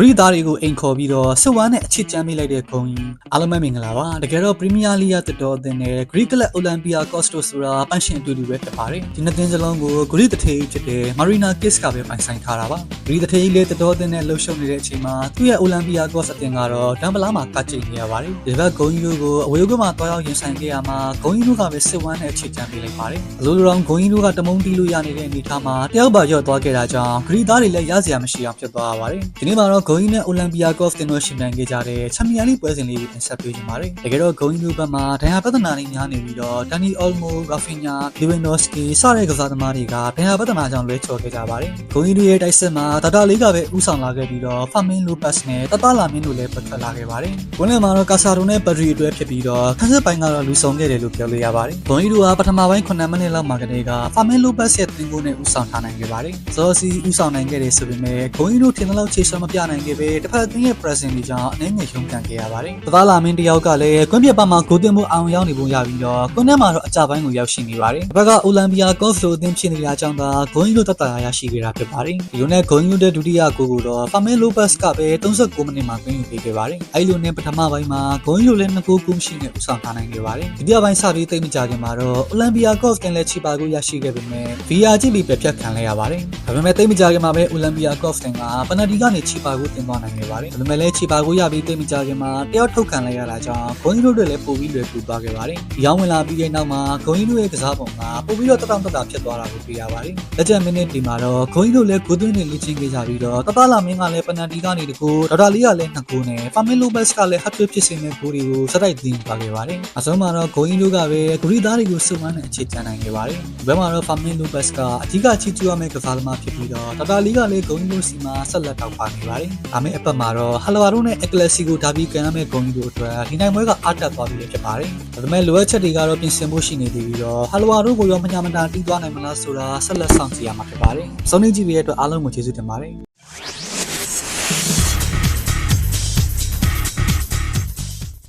ဂရိသားတွေကိုအိမ်ခေါ်ပြီးတော့စစ်ဝမ်းနဲ့အချစ်ချမ်းမိလိုက်တဲ့ဂုံကြီးအားလုံးပဲမင်္ဂလာပါတကယ်တော့ပရီးမီးယားလိဂ်တက်တော်အသင်းနဲ့ဂရိကလပ်အိုလံပီယာကော့စတိုဆိုတာပန့်ရှင်အတူတူပဲဖြစ်ပါတယ်ဒီနှစ်သင်းစလုံးကိုဂရိတထေးဖြစ်တဲ့မာရီနာကစ်ကပဲပိုင်ဆိုင်ထားတာပါဂရိတထေးလေးတက်တော်အသင်းနဲ့လှုပ်ရှုပ်နေတဲ့အချိန်မှာသူ့ရဲ့အိုလံပီယာကော့စ်အသင်းကတော့ဒမ်ဘလာမှာကကြိတ်နေရပါတယ်ဒီဘက်ဂုံကြီးတို့ကိုအဝေးကမှတွားရောက်ရင်ဆိုင်ခဲ့ရမှာဂုံကြီးတို့ကပဲစစ်ဝမ်းနဲ့အချစ်ချမ်းမိလိုက်ပါတယ်အလိုလိုတော့ဂုံကြီးတို့ကတမုံတီးလို့ရနေတဲ့အနေအထားမှာတယောက်ပါရော့သွားခဲ့တာကြောင့်ဂရိသားတွေလည်းရစရာမရှိအောင်ဖြစ်သွားပါတယ်ဒီနေ့မှာတော့ဂုံကြီးနဲ့အိုလံပီယာကော့စ်တင်တို့ရှင်နိုင်ခဲ့ကြတဲ့ချန်ပီယံလိပွဲစဉ်လေးကိုတင်ဆက်ပေးနေပါတယ်တကယ်တော့ဂုံကြီးတို့ဘက်မှာဒဏ်ရာပြဿနာတွေများနေပြီးတော့ဒန်နီအော်မိုဂါဖီညာလီဝင်နိုစကီစတဲ့ကစားသမားတွေကဒဏ်ရာပြဿနာကြောင့်လွဲချော်ခဲ့ကြပါတယ်ဂုံကြီးတို့ရဲ့တိုက်စစ်မှာဒါတာလေးကပဲဥဆောင်လာခဲ့ပြီးတော့ဖာမင်းလိုပတ်စ်နဲ့တတလာမင်းတို့လည်းပတ်သက်လာခဲ့ပါတယ်ဝင်းလယ်မှာတော့ကာဆာဒိုနဲ့ပဒရီအတွဲဖြစ်ပြီးတော့ခန်းစစ်ပိုင်းကတော့လူဆောင်ခဲ့တယ်လို့ပြောလို့ရပါတယ်ဂုံကြီးတို့ကပထမပိုင်း9မိနစ်လောက်မှာကတည်းကဖာမင်းလိုပတ်စ်ရဲ့တင်ကိုနဲ့ဥဆောင်ထားနိုင်ခဲ့ပါတယ်ဇော်စီဥဆောင်နိုင်ခဲ့တယ်ဆိုပေမဲ့ဂုံကြီးတို့ထင်သလောက်ခြေစွမ်းမပြနိုင်ခဲ့ပဲတစ်ဖက်အသင်းရဲ့ pressing တွေကြောင့်အနေငယ်ရုံးကန်ခဲ့ရပါတယ်တသားလာမင်းတယောက်ကလည်းကွင်းပြပမှာဂိုးတင်မှုအောင်ရောက်နေပုံရပြီးတော့ကွင်းထဲမှာတော့အကြပိုင်းကိုရောက်ရှိနေပါတယ်တစ်ဖက်ကအိုလံပီယာကော့ဖလိုအသင်းဖြစ်နေတာကြောင့်သာဂုံကြီးတို့တတ်တာရရှိခဲ့တာဖြစ်ပါတယ်ဒီလိုနဲ့ဂုံကြီးတို့ရဲ့ဒုတိယဂိုးကိုတော့ဖာမင်းလိုပတ်စ်ကပဲ39မိနစ်မှာသွင်းယူပေးခဲ့ပါတယ်အဲဒီလိုနဲ့ပထမပိုင်းမှာဂုံကြီးတို့လည်း2ဂိုးကူးရှိနဲ့ဥဆောင်ထားနိုင်ခဲ့ပါတယ်ဒုတိယပိုင်းစပြီးသိမ့်မကြခင်မှာတော့အိုလံပီယာကော့ဖ်တင်လည်းချီပါကိုရရှိခဲ့ပေမဲ့ VR ကြည့်ပြီးပဲဖြတ်ခံလိုက်ရပါတယ်ဒါပေမဲ့သိမ့်မကြခင်မှာပဲအိုလံပီယာကော့ဖ်တင်ကပနတီကနေချီပါကိုတင်သွားနိုင်ခဲ့ပါတယ်ဒါပေမဲ့လည်းချီပါကိုရပြီးသိမ့်မကြခင်မှာတယောက်ထုတ်ခံလိုက်ရတာကြောင့်ဂုံကြီးတို့တွေလည်းပိုပြီးလွယ်ကူသွားခဲ့ပါတယ်ဒီရောင်းဝင်လာပြီးတဲ့နောက်မှာဂုံကြီးတို့ရဲ့ကစားပုံကပိုပြီးတော့တတောင့်တတာဖြစ်သွားတာကိုတွေ့ရပါတယ်လက်ကျန်မိနစ်ဒီမှာတော့ဂုံကြီးတို့လည်းဂိုးသွင်းနေလေ့ကျင့်ခဲ့ကြပြီးတော့တတလာမင်းကလည်းပနတီကနေတကူဒေါက်တာလီကလည်းနှစ်ကိုနဲ့ဖာမင်လိုဘတ်စ်ကလည်းဟတ်ထွေးဖြစ်စေမဲ့ဂိုးတွေကိုစတိုက်သိမ်းသွားခဲ့ပါတယ်အဆုံးမှာတော့ဂိုးကြီးတို့ကပဲဂရီသားတွေကိုစုံမနဲ့အခြေချနိုင်ခဲ့ပါတယ်ဒီဘက်မှာတော့ဖာမင်လိုဘတ်စ်ကအဓိကချီကျူရမယ့်ကစားသမားဖြစ်ပြီးတော့ဒေါက်တာလီကလည်းဂိုးကြီးတို့စီမှာဆက်လက်တောက်ပါနေပါတယ်ဒါမဲ့အပတ်မှာတော့ဟလဝါတို့နဲ့အက်ကလစီကိုဒါပြီးကန်ရမယ့်ဂိုးကြီးတို့အတွက်ဒီနိုင်ပွဲကအားတက်သွားပြီဖြစ်ပါတယ်ဒါပေမဲ့လိုအပ်ချက်တွေကတော့ပြင်ဆင်ဖို့ရှိနေသေးပြီးတော့ဟလဝါတို့ကိုရောမညာမတာတီးသွားနိုင်မလားဆိုတာဆက်လက်ဆောင်ကြည့်ရမှာဖြစ်ပါတယ်စုံနေကြည့်ပြီးတဲ့အတွက်အားလုံးကိုကျေးဇူးတင်ပါတယ်